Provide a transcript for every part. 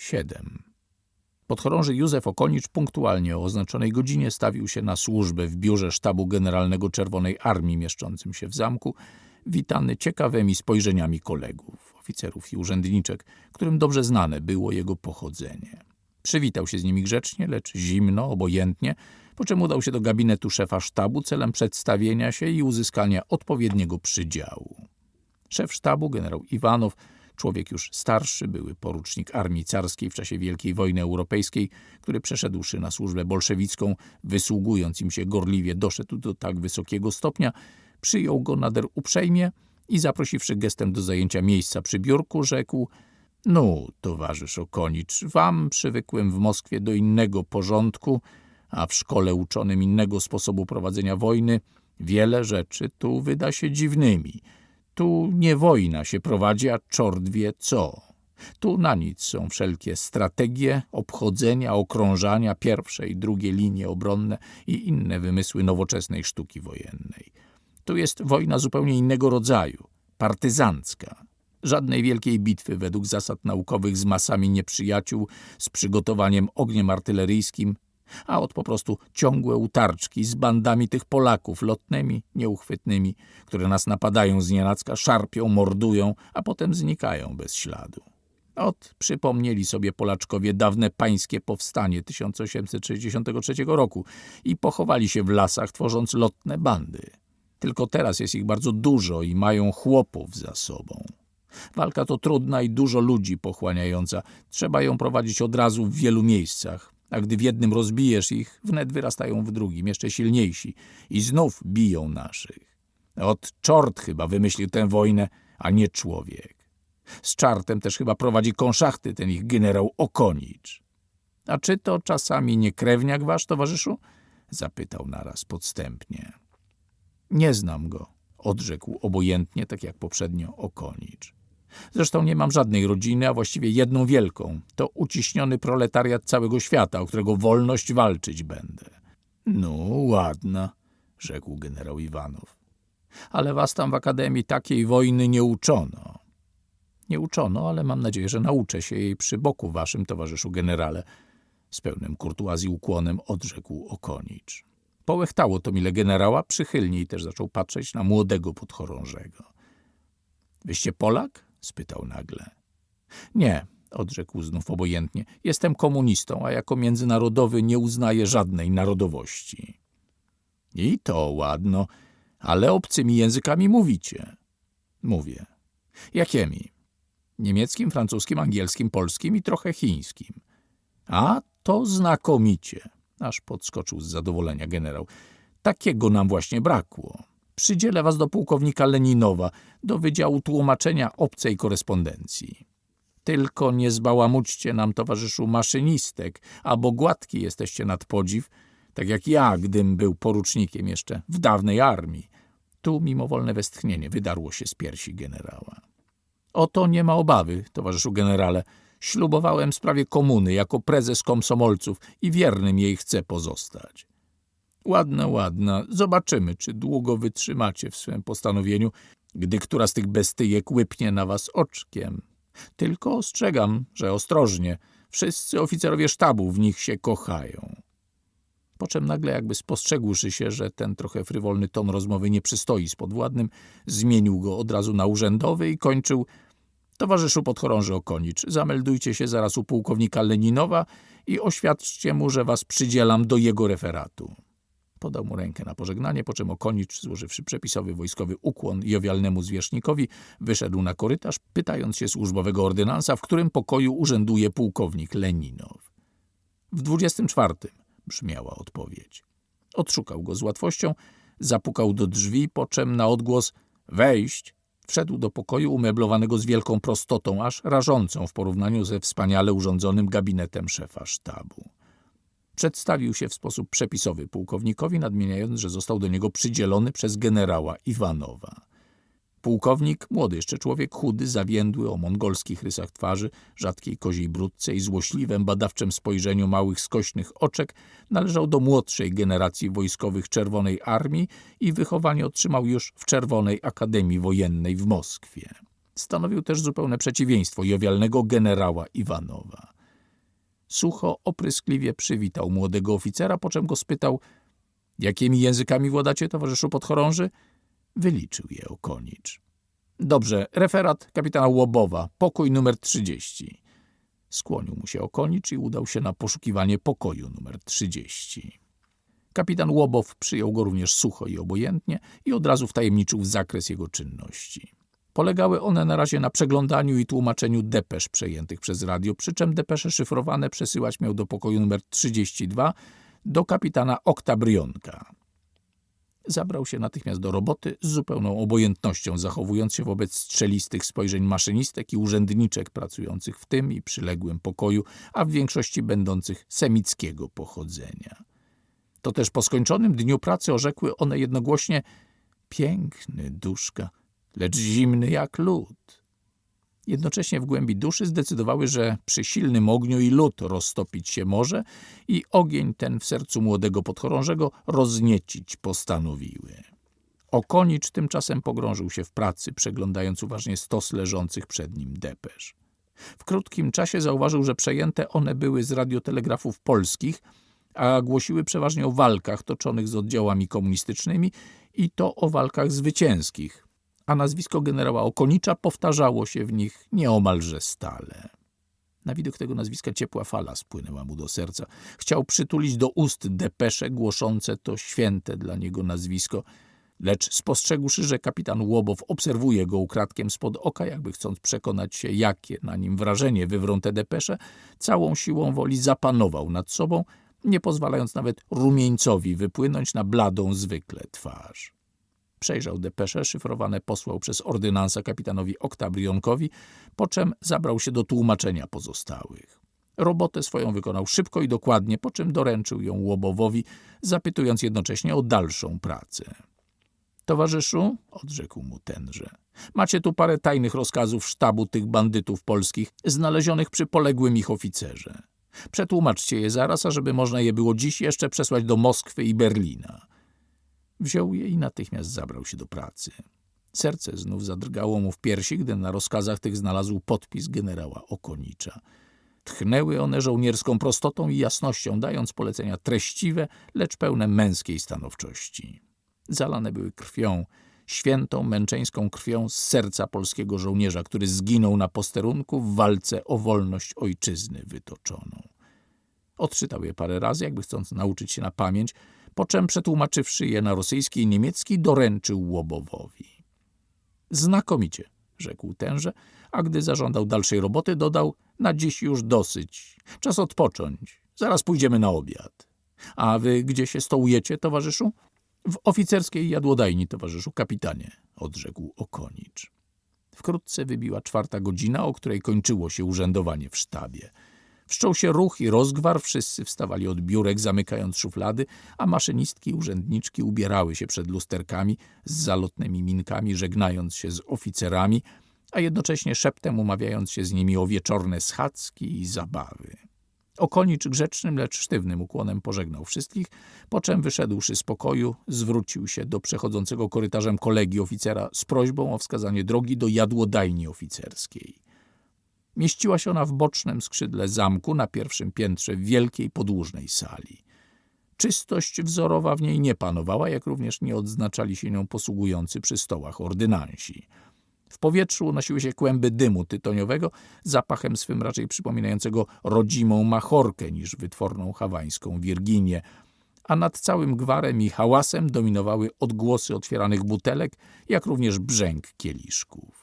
7. Podchorąży Józef Okonicz punktualnie o oznaczonej godzinie stawił się na służbę w biurze sztabu generalnego Czerwonej Armii mieszczącym się w zamku, witany ciekawymi spojrzeniami kolegów, oficerów i urzędniczek, którym dobrze znane było jego pochodzenie. Przywitał się z nimi grzecznie, lecz zimno, obojętnie, po czym udał się do gabinetu szefa sztabu celem przedstawienia się i uzyskania odpowiedniego przydziału. Szef sztabu, generał Iwanow, człowiek już starszy, były porucznik armii carskiej w czasie Wielkiej Wojny Europejskiej, który przeszedłszy na służbę bolszewicką, wysługując im się gorliwie, doszedł do tak wysokiego stopnia, przyjął go nader uprzejmie i zaprosiwszy gestem do zajęcia miejsca przy biurku, rzekł – no, towarzysz Okonicz, wam przywykłem w Moskwie do innego porządku, a w szkole uczonym innego sposobu prowadzenia wojny, wiele rzeczy tu wyda się dziwnymi. Tu nie wojna się prowadzi, a czort wie co. Tu na nic są wszelkie strategie, obchodzenia, okrążania, pierwsze i drugie linie obronne i inne wymysły nowoczesnej sztuki wojennej. Tu jest wojna zupełnie innego rodzaju, partyzancka. Żadnej wielkiej bitwy według zasad naukowych z masami nieprzyjaciół, z przygotowaniem ogniem artyleryjskim, a od po prostu ciągłe utarczki z bandami tych Polaków lotnymi, nieuchwytnymi, które nas napadają z nienacka, szarpią, mordują, a potem znikają bez śladu. Ot, przypomnieli sobie Polaczkowie dawne pańskie powstanie 1863 roku i pochowali się w lasach, tworząc lotne bandy. Tylko teraz jest ich bardzo dużo i mają chłopów za sobą. Walka to trudna i dużo ludzi pochłaniająca. Trzeba ją prowadzić od razu w wielu miejscach. A gdy w jednym rozbijesz ich, wnet wyrastają w drugim, jeszcze silniejsi i znów biją naszych. Od czort chyba wymyślił tę wojnę, a nie człowiek. Z czartem też chyba prowadzi konszachty ten ich generał Okonicz. A czy to czasami nie krewniak wasz, towarzyszu? Zapytał naraz podstępnie. Nie znam go, odrzekł obojętnie, tak jak poprzednio Okonicz. Zresztą nie mam żadnej rodziny, a właściwie jedną wielką. To uciśniony proletariat całego świata, o którego wolność walczyć będę. No, ładna, rzekł generał Iwanow. Ale was tam w akademii takiej wojny nie uczono. Nie uczono, ale mam nadzieję, że nauczę się jej przy boku waszym towarzyszu generale. Z pełnym kurtuazji ukłonem odrzekł Okonicz. Połechtało to mile generała, przychylniej też zaczął patrzeć na młodego podchorążego. Wyście Polak? Spytał nagle. Nie, odrzekł znów obojętnie. Jestem komunistą, a jako międzynarodowy nie uznaję żadnej narodowości. I to ładno, ale obcymi językami mówicie. Mówię. Jakimi? Niemieckim, francuskim, angielskim, polskim i trochę chińskim. A to znakomicie, aż podskoczył z zadowolenia generał. Takiego nam właśnie brakło przydzielę was do pułkownika Leninowa, do Wydziału Tłumaczenia Obcej Korespondencji. Tylko nie zbałamućcie nam, towarzyszu, maszynistek, albo gładki jesteście nad podziw, tak jak ja, gdym był porucznikiem jeszcze w dawnej armii. Tu mimowolne westchnienie wydarło się z piersi generała. Oto nie ma obawy, towarzyszu generale. Ślubowałem sprawie komuny jako prezes komsomolców i wiernym jej chcę pozostać. Ładna, ładna. Zobaczymy, czy długo wytrzymacie w swym postanowieniu, gdy która z tych bestyjek łypnie na was oczkiem. Tylko ostrzegam, że ostrożnie. Wszyscy oficerowie sztabu w nich się kochają. Po czym nagle jakby spostrzegłszy się, że ten trochę frywolny ton rozmowy nie przystoi z podwładnym, zmienił go od razu na urzędowy i kończył Towarzyszu podchorąży Okonicz, zameldujcie się zaraz u pułkownika Leninowa i oświadczcie mu, że was przydzielam do jego referatu. Podał mu rękę na pożegnanie, po czym Okonicz, złożywszy przepisowy wojskowy ukłon jowialnemu zwierzchnikowi, wyszedł na korytarz, pytając się służbowego ordynansa, w którym pokoju urzęduje pułkownik Leninow. W dwudziestym czwartym, brzmiała odpowiedź. Odszukał go z łatwością, zapukał do drzwi, po czym na odgłos wejść wszedł do pokoju umeblowanego z wielką prostotą, aż rażącą w porównaniu ze wspaniale urządzonym gabinetem szefa sztabu. Przedstawił się w sposób przepisowy pułkownikowi, nadmieniając, że został do niego przydzielony przez generała Iwanowa. Pułkownik, młody jeszcze człowiek, chudy, zawiędły, o mongolskich rysach twarzy, rzadkiej koziej brudce i złośliwym, badawczym spojrzeniu małych, skośnych oczek, należał do młodszej generacji wojskowych Czerwonej Armii i wychowanie otrzymał już w Czerwonej Akademii Wojennej w Moskwie. Stanowił też zupełne przeciwieństwo jowialnego generała Iwanowa. Sucho, opryskliwie przywitał młodego oficera, po czym go spytał, jakimi językami władacie, towarzyszu podchorąży? Wyliczył je Okonicz. Dobrze, referat kapitana Łobowa, pokój numer 30. Skłonił mu się Okonicz i udał się na poszukiwanie pokoju numer 30. Kapitan Łobow przyjął go również sucho i obojętnie i od razu wtajemniczył w zakres jego czynności. Polegały one na razie na przeglądaniu i tłumaczeniu depesz przejętych przez radio, przy czym depesze szyfrowane przesyłać miał do pokoju numer 32 do kapitana Oktabrionka. Zabrał się natychmiast do roboty z zupełną obojętnością, zachowując się wobec strzelistych spojrzeń maszynistek i urzędniczek pracujących w tym i przyległym pokoju, a w większości będących semickiego pochodzenia. To też po skończonym dniu pracy orzekły one jednogłośnie piękny duszka, lecz zimny jak lód. Jednocześnie w głębi duszy zdecydowały, że przy silnym ogniu i lód roztopić się może i ogień ten w sercu młodego podchorążego rozniecić postanowiły. Okonicz tymczasem pogrążył się w pracy, przeglądając uważnie stos leżących przed nim depesz. W krótkim czasie zauważył, że przejęte one były z radiotelegrafów polskich, a głosiły przeważnie o walkach toczonych z oddziałami komunistycznymi i to o walkach zwycięskich, a nazwisko generała Okonicza powtarzało się w nich nieomalże stale. Na widok tego nazwiska ciepła fala spłynęła mu do serca. Chciał przytulić do ust depesze głoszące to święte dla niego nazwisko, lecz spostrzegłszy, że kapitan Łobow obserwuje go ukradkiem spod oka, jakby chcąc przekonać się, jakie na nim wrażenie wywrą te depesze, całą siłą woli zapanował nad sobą, nie pozwalając nawet rumieńcowi wypłynąć na bladą zwykle twarz. Przejrzał depesze szyfrowane, posłał przez ordynansa kapitanowi Oktabrionkowi, po czym zabrał się do tłumaczenia pozostałych. Robotę swoją wykonał szybko i dokładnie, po czym doręczył ją Łobowowi, zapytując jednocześnie o dalszą pracę. Towarzyszu, odrzekł mu tenże, macie tu parę tajnych rozkazów sztabu tych bandytów polskich, znalezionych przy poległym ich oficerze. Przetłumaczcie je zaraz, ażeby można je było dziś jeszcze przesłać do Moskwy i Berlina. Wziął je i natychmiast zabrał się do pracy. Serce znów zadrgało mu w piersi, gdy na rozkazach tych znalazł podpis generała Okonicza. Tchnęły one żołnierską prostotą i jasnością, dając polecenia treściwe, lecz pełne męskiej stanowczości. Zalane były krwią, świętą, męczeńską krwią z serca polskiego żołnierza, który zginął na posterunku w walce o wolność ojczyzny wytoczoną. Odczytał je parę razy, jakby chcąc nauczyć się na pamięć, po czym przetłumaczywszy je na rosyjski i niemiecki, doręczył Łobowowi. Znakomicie, rzekł tenże, a gdy zażądał dalszej roboty, dodał, na dziś już dosyć, czas odpocząć, zaraz pójdziemy na obiad. A wy gdzie się stołujecie, towarzyszu? W oficerskiej jadłodajni, towarzyszu kapitanie, odrzekł Okonicz. Wkrótce wybiła czwarta godzina, o której kończyło się urzędowanie w sztabie. Wszczął się ruch i rozgwar, wszyscy wstawali od biurek, zamykając szuflady, a maszynistki i urzędniczki ubierały się przed lusterkami z zalotnymi minkami, żegnając się z oficerami, a jednocześnie szeptem umawiając się z nimi o wieczorne schadzki i zabawy. Okonicz grzecznym, lecz sztywnym ukłonem pożegnał wszystkich, po czym wyszedłszy z pokoju, zwrócił się do przechodzącego korytarzem kolegi oficera z prośbą o wskazanie drogi do jadłodajni oficerskiej. Mieściła się ona w bocznym skrzydle zamku na pierwszym piętrze wielkiej podłużnej sali. Czystość wzorowa w niej nie panowała, jak również nie odznaczali się nią posługujący przy stołach ordynansi. W powietrzu unosiły się kłęby dymu tytoniowego, zapachem swym raczej przypominającego rodzimą machorkę niż wytworną hawańską Wirginię, a nad całym gwarem i hałasem dominowały odgłosy otwieranych butelek, jak również brzęk kieliszków.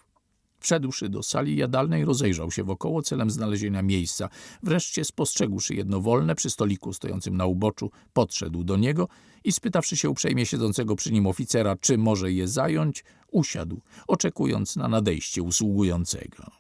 Wszedłszy do sali jadalnej, rozejrzał się wokoło celem znalezienia miejsca. Wreszcie spostrzegłszy jedno wolne przy stoliku stojącym na uboczu, podszedł do niego i spytawszy się uprzejmie siedzącego przy nim oficera, czy może je zająć, usiadł, oczekując na nadejście usługującego.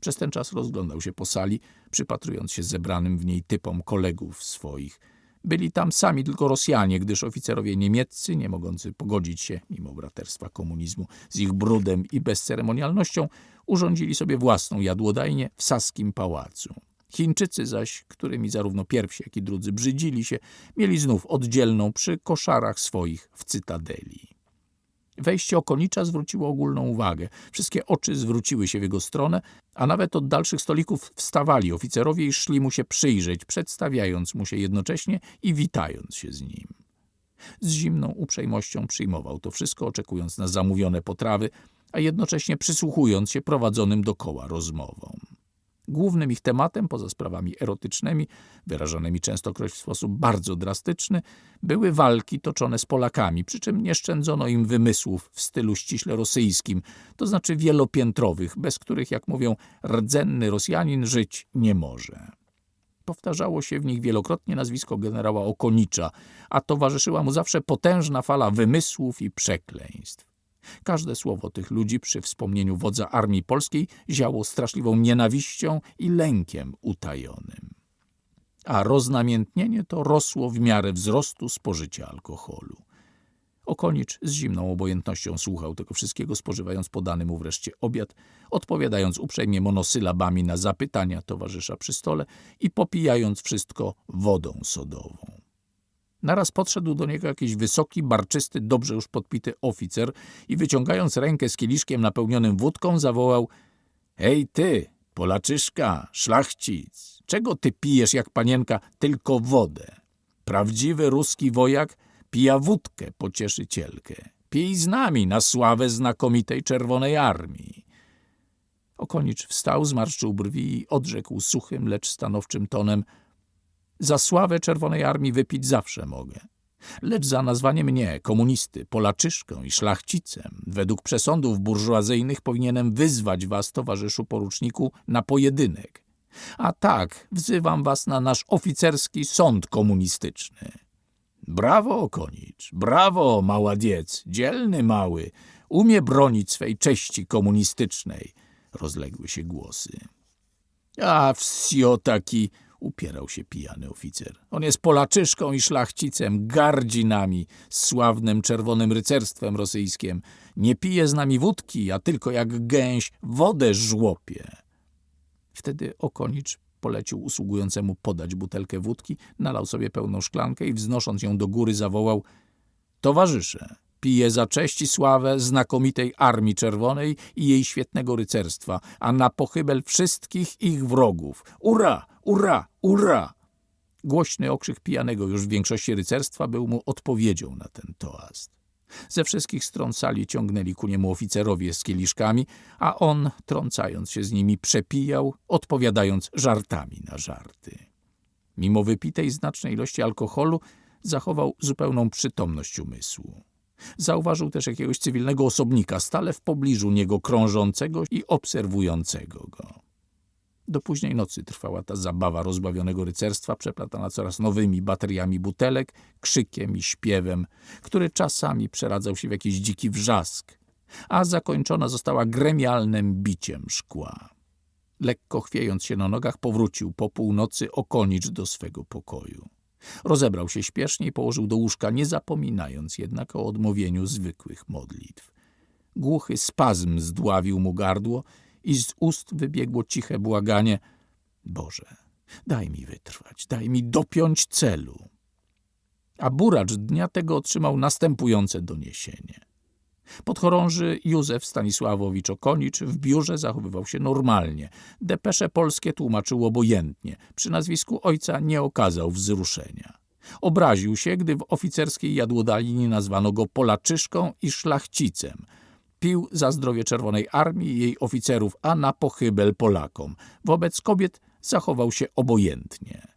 Przez ten czas rozglądał się po sali, przypatrując się zebranym w niej typom kolegów swoich – byli tam sami tylko Rosjanie, gdyż oficerowie niemieccy, nie mogący pogodzić się, mimo braterstwa komunizmu, z ich brudem i bezceremonialnością, urządzili sobie własną jadłodajnię w Saskim Pałacu. Chińczycy zaś, którymi zarówno pierwsi, jak i drudzy brzydzili się, mieli znów oddzielną przy koszarach swoich w Cytadeli. Wejście Okonicza zwróciło ogólną uwagę. Wszystkie oczy zwróciły się w jego stronę, a nawet od dalszych stolików wstawali oficerowie i szli mu się przyjrzeć, przedstawiając mu się jednocześnie i witając się z nim. Z zimną uprzejmością przyjmował to wszystko, oczekując na zamówione potrawy, a jednocześnie przysłuchując się prowadzonym dokoła rozmowom. Głównym ich tematem, poza sprawami erotycznymi, wyrażonymi częstokroć w sposób bardzo drastyczny, były walki toczone z Polakami, przy czym nie szczędzono im wymysłów w stylu ściśle rosyjskim, to znaczy wielopiętrowych, bez których, jak mówią, rdzenny Rosjanin żyć nie może. Powtarzało się w nich wielokrotnie nazwisko generała Okonicza, a towarzyszyła mu zawsze potężna fala wymysłów i przekleństw. Każde słowo tych ludzi przy wspomnieniu wodza armii polskiej ziało straszliwą nienawiścią i lękiem utajonym. A roznamiętnienie to rosło w miarę wzrostu spożycia alkoholu. Okonicz z zimną obojętnością słuchał tego wszystkiego, spożywając podany mu wreszcie obiad, odpowiadając uprzejmie monosylabami na zapytania towarzysza przy stole i popijając wszystko wodą sodową. Naraz podszedł do niego jakiś wysoki, barczysty, dobrze już podpity oficer i wyciągając rękę z kieliszkiem napełnionym wódką zawołał Hej ty, Polaczyszka, szlachcic, czego ty pijesz jak panienka tylko wodę? Prawdziwy ruski wojak pija wódkę pocieszycielkę. Pij z nami na sławę znakomitej Czerwonej Armii. Okonicz wstał, zmarszczył brwi i odrzekł suchym, lecz stanowczym tonem – za sławę Czerwonej Armii wypić zawsze mogę. Lecz za nazwanie mnie, komunisty, polaczyszką i szlachcicem, według przesądów burżuazyjnych powinienem wyzwać was, towarzyszu poruczniku, na pojedynek. A tak, wzywam was na nasz oficerski sąd komunistyczny. Brawo, Okonicz, brawo, maładiec, dzielny mały, umie bronić swej cześci komunistycznej, rozległy się głosy. A wsio taki, upierał się pijany oficer. On jest Polaczyszką i szlachcicem, gardzi nami, sławnym czerwonym rycerstwem rosyjskim. Nie pije z nami wódki, a tylko jak gęś wodę żłopie. Wtedy Okonicz polecił usługującemu podać butelkę wódki, nalał sobie pełną szklankę i wznosząc ją do góry zawołał – Towarzysze, pije za cześć i sławę znakomitej Armii Czerwonej i jej świetnego rycerstwa, a na pochybel wszystkich ich wrogów. Ura! Ura! Ura! Głośny okrzyk pijanego już w większości rycerstwa był mu odpowiedzią na ten toast. Ze wszystkich stron sali ciągnęli ku niemu oficerowie z kieliszkami, a on, trącając się z nimi, przepijał, odpowiadając żartami na żarty. Mimo wypitej znacznej ilości alkoholu, zachował zupełną przytomność umysłu. Zauważył też jakiegoś cywilnego osobnika stale w pobliżu niego krążącego i obserwującego go. Do późnej nocy trwała ta zabawa rozbawionego rycerstwa, przeplatana coraz nowymi bateriami butelek, krzykiem i śpiewem, który czasami przeradzał się w jakiś dziki wrzask, a zakończona została gremialnym biciem szkła. Lekko chwiejąc się na nogach, powrócił po północy okonicz do swego pokoju. Rozebrał się śpiesznie i położył do łóżka, nie zapominając jednak o odmówieniu zwykłych modlitw. Głuchy spazm zdławił mu gardło i z ust wybiegło ciche błaganie Boże, daj mi wytrwać, daj mi dopiąć celu. A buracz dnia tego otrzymał następujące doniesienie. Podchorąży Józef Stanisławowicz Okonicz w biurze zachowywał się normalnie. Depesze polskie tłumaczył obojętnie. Przy nazwisku ojca nie okazał wzruszenia. Obraził się, gdy w oficerskiej jadłodalni nazwano go Polaczyszką i szlachcicem. Pił za zdrowie Czerwonej Armii i jej oficerów, a na pochybel Polakom. Wobec kobiet zachował się obojętnie.